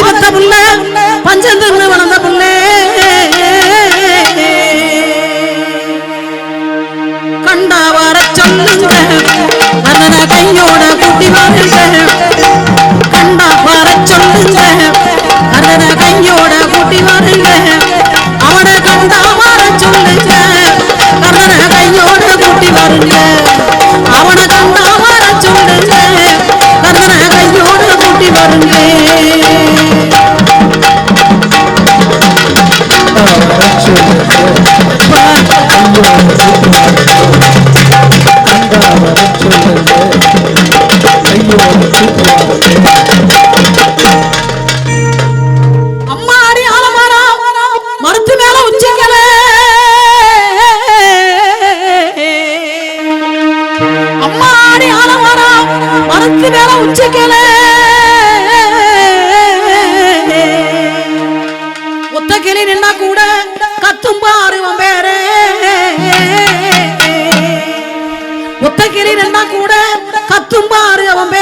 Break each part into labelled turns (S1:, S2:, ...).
S1: പഞ്ചതന്ത്രമുള്ള പഞ്ചതന്ത്രം மரத்து மேல உச்சிக்கல ஒத்த கிளி நின்னா கூட கத்தும் பாரு உன் ஒத்த கிளி நின்னா கூட கத்தும் பாரு அவன்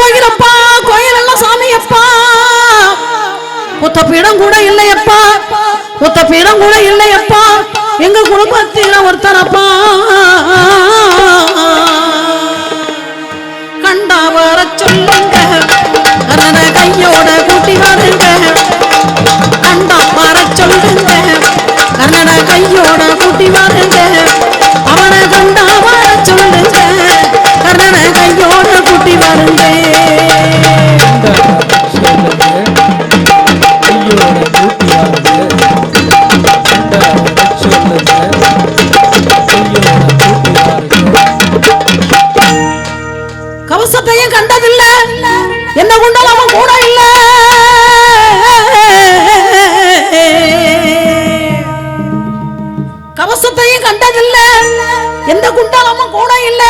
S1: போயிருப்பா கோயில் எல்லாம் சாமி சாமியப்பா. ஒத்த பீடம் கூட இல்லையப்பா. ஒத்த பீடம் கூட இல்லையப்பா. எங்க குடும்பத்தில ஒருத்தனப்பா கவசத்தையும் கண்டதில்ல. என்ன கொண்டாலும் அவன் கூட இல்ல. கவசத்தையும் கண்டதில்ல. எந்த குண்டாலமும் கூட இல்ல.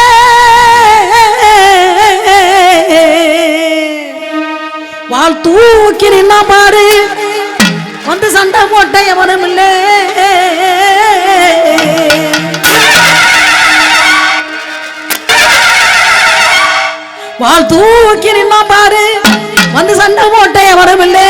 S1: வாழ் தூக்கி நின்னா பாரு. வந்து சண்டை போட்ட எவனும் இல்லை. வாழ் தூக்கி நின்னா பாரு. வந்து சண்டை போட்டே வரவில்லை.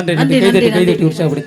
S2: நன்றி
S1: நன்றி,
S2: நன்றி கைதட்டி
S1: நன்றி,
S2: கைதட்டி உற்சாகப்படுத்தி